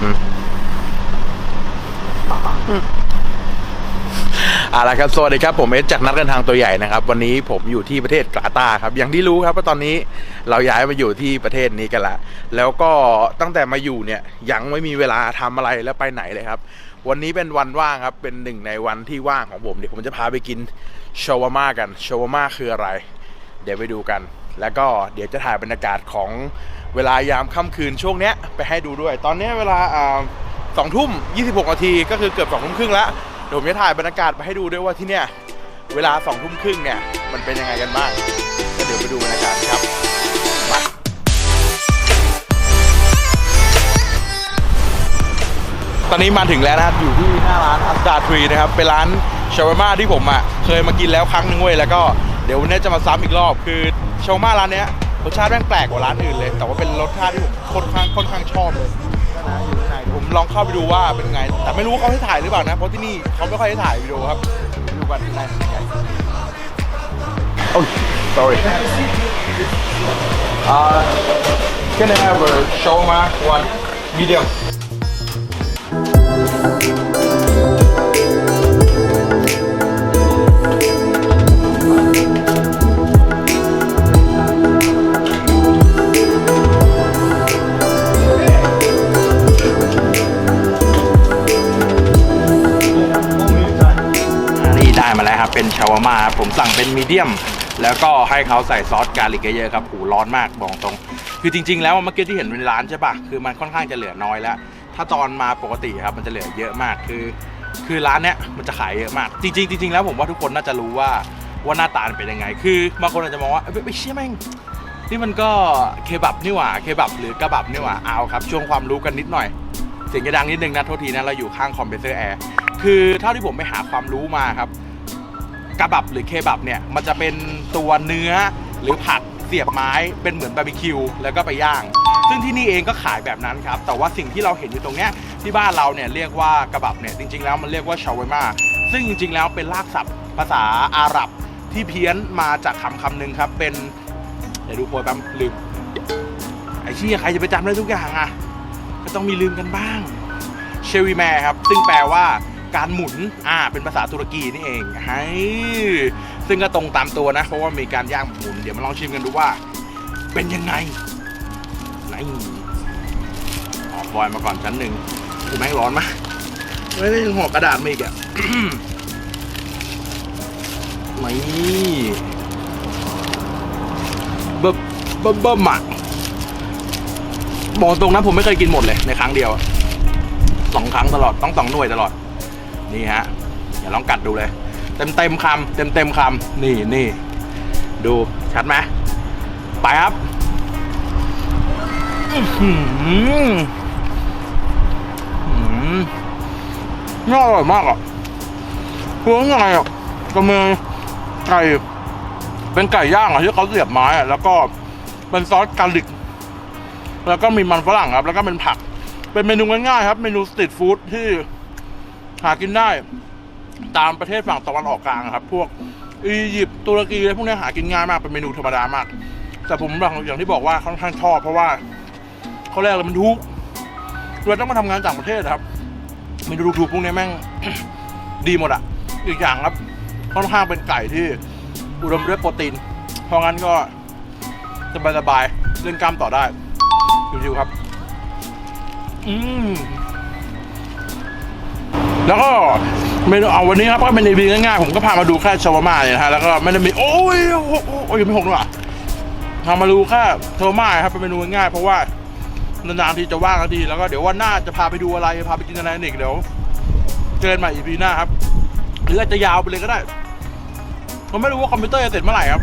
เอาละครับสวัสดีครับผมเอสจากนักเดินทางตัวใหญ่นะครับ วันนี้ผมอยู่ที่ประเทศกาตาครับ อย่างที่รู้ครับว่าตอนนี้เราย้ายมาอยู่ที่ประเทศนี้กันละ แล้วก็ตั้งแต่มาอยู่เนี่ยยังไม่มีเวลาทำอะไรและไปไหนเลยครับ วันนี้เป็นวันว่างครับ เป็นหนึ่งในวันที่ว่างของผมเดี๋ยวผมจะพาไปกินชาวาม่ากันชาวาม่าคืออะไร เดี๋ยวไปดูกัน แล้วก็เดี๋ยวจะถ่ายบรรยากาศของ เวลายามค่ำคืนช่วงเนี้ยไปให้ดูด้วย ตอนเนี้ยเวลาสองทุ่มยี่สิบหกนาทีก็คือเกือบสองทุ่มครึ่งแล้วเดี๋ยวผมจะถ่ายบรรยากาศไปให้ดูด้วยว่าที่เนี่ยเวลาสองทุ่มครึ่งเนี่ยมันเป็นยังไงกันบ้างก็เดี๋ยวไปดูบรรยากาศครับตอนนี้มาถึงแล้วนะครับอยู่ที่หน้าร้านอัสดาทรีนะครับเป็นร้านชาวม่าที่ผมอะเคยมากินแล้วครั้งนึงเว้ยแล้วก็เดี๋ยววันนี้จะมาซ้ำอีกรอบคือชาวม่าร้านเนี้ย รสชาติแม่งแปลกกว่าร้านอื่นเลย แต่ว่าเป็นรสชาติที่ผมค่อนข้างค่อนข้างชอบเลยก็นะอยู่ข้างในผมลองเข้าไปดูว่าเป็นไง แต่ไม่รู้ว่าเขาให้ถ่ายหรือเปล่านะ เพราะที่นี่เขาไม่ค่อยให้ถ่ายวิดีโอครับไปดูกันข้างในเป็นยังไงโอ้ย sorry uh can I have a shawarma one medium มาแล้วครับเป็นชาวามาผมสั่งเป็นมีเดียม แล้วก็ให้เขาใส่ซอสกาลิกเยอะครับหูร้อนมากบอกตรง คือจริง ๆ แล้วเมื่อกี้ที่เห็นเป็นร้านใช่ปะคือมันค่อนข้างจะเหลือน้อยแล้ว ถ้าตอนมาปกติครับมันจะเหลือเยอะมากคือ คือร้านเนี้ยมันจะขายเยอะมาก จริงๆจริงๆแล้วผมว่าทุกคนน่าจะรู้ว่าว่าหน้าตาเป็นยังไง คือบางคนอาจจะมองว่าไม่เชื่อแม่งนี่มันก็เคบับนี่หว่าเคบับหรือกระบับนี่หว่าเอาครับช่วงความรู้กันนิดหน่อยเสียงจะดังนิดนึงนะโทษทีนะเราอยู่ข้างคอมเพรสเซอร์แอร์คือเท่าที่ผมไปหาความรู้มาครับ กระบับหรือเคบับเนี่ยมันจะเป็นตัวเนื้อหรือผักเสียบไม้เป็นเหมือนบาร์บีคิวแล้วก็ไปย่าง ซึ่งที่นี่เองก็ขายแบบนั้นครับ แต่ว่าสิ่งที่เราเห็นอยู่ตรงเนี้ยที่บ้านเราเนี่ยเรียกว่ากระบับเนี่ยจริงๆแล้วมันเรียกว่าชาวเวมาซึ่งจริงๆแล้วเป็นรากศัพท์ภาษาอาหรับที่เพี้ยนมาจากคำคำหนึ่งครับ เป็นเดี๋ยวดูโพยแป๊บลืมไอ้ชี่ใครจะไปจำได้ทุกอย่างอะก็ต้องมีลืมกันบ้างเชวิแมครับ ซึ่งแปลว่า การหมุนอ่าเป็นภาษาตุรกีนี่เองไฮซึ่งก็ตรงตามตัวนะ เพราะว่ามีการย่างหมุน เดี๋ยวมาลองชิมกันดูว่า เป็นยังไงนี่ออกบอยมาก่อนชั้นหนึ่งกูแม่งร้อนมะไม่ได้ห่อกระดาษมาอีกอะนี่เบิ่มเบิ่มเบิ่มอะบอกตรงนะผมไม่เคยกินหมดเลยในครั้งเดียวสองครั้งตลอดต้องสองหน่วยตลอด นี่ฮะอย่าลองกัดดูเลย เต็มเต็มคำเต็มเต็มคำนี่นี่ดูชัดไหมไปครับอื้อหืออื้อหือน่าอร่อยมากอะเพื่อไงอะกระเมืองไก่เป็นไก่ย่างอะที่เขาเสียบไม้อะแล้วก็เป็นซอสกาลิก แล้วก็มีมันฝรั่งครับ แล้วก็เป็นผัก เป็นเมนูง่ายๆครับ เมนูสตรีทฟู้ดที่ หากินได้ ตามประเทศฝั่งตะวันออกกลางครับ พวกอียิปต์ตุรกีอะไรพวกนี้หากินง่ายมากเป็นเมนูธรรมดามาก แต่ผมอย่างที่บอกว่าค่อนข้างชอบเพราะว่าเขาแรกเลยมันทุกเราต้องมาทำงานต่างประเทศครับเมนูถูกๆพวกนี้แม่งดีหมดอะอีกอย่างครับค่อนข้างเป็นไก่ที่อุดมด้วยโปรตีนเพราะงั้นก็สบายๆเล่นกล้ามต่อได้ชิวๆครับ อืม แล้วก็เมนูเอาวันนี้ครับก็เป็นอีพีง่ายๆผมก็พามาดูแค่ชาวาม่าเนี่ยนะฮะแล้วก็ไม่ได้มีโอ้ยโอ้ยโอ้ยยังไม่หกหรอพามาดูแค่ชาวาม่าครับเป็นเมนูง่ายๆเพราะว่านานๆทีจะว่างกันทีแล้วก็เดี๋ยววันหน้าจะพาไปดูอะไรพาไปกินอะไรอีกเดี๋ยวเจอกันใหม่อีพีหน้าครับหรืออาจจะยาวไปเลยก็ได้ผมไม่รู้ว่าคอมพิวเตอร์จะเสร็จเมื่อไหร่ครับ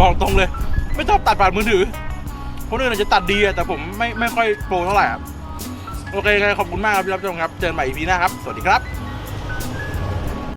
บอกตรงเลย ไม่ชอบตัดผ่านมือถือคนอื่นอาจจะตัดดีแต่ผมไม่ไม่ค่อยโปรเท่าไหร่ครับ โอเคครับขอบคุณมากครับที่รับชมครับ เจอกันใหม่ EP หน้าครับ สวัสดีครับ